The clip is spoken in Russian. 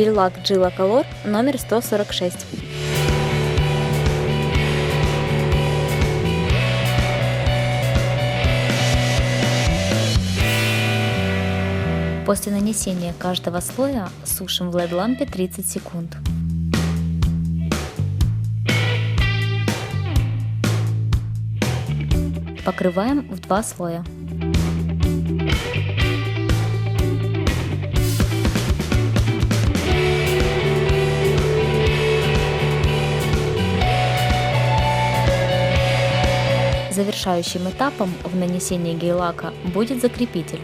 Гель-лак Gila номер 146. После нанесения каждого слоя сушим в LED-лампе 30 секунд. Покрываем в два слоя. Завершающим этапом в нанесении гель-лака будет закрепитель.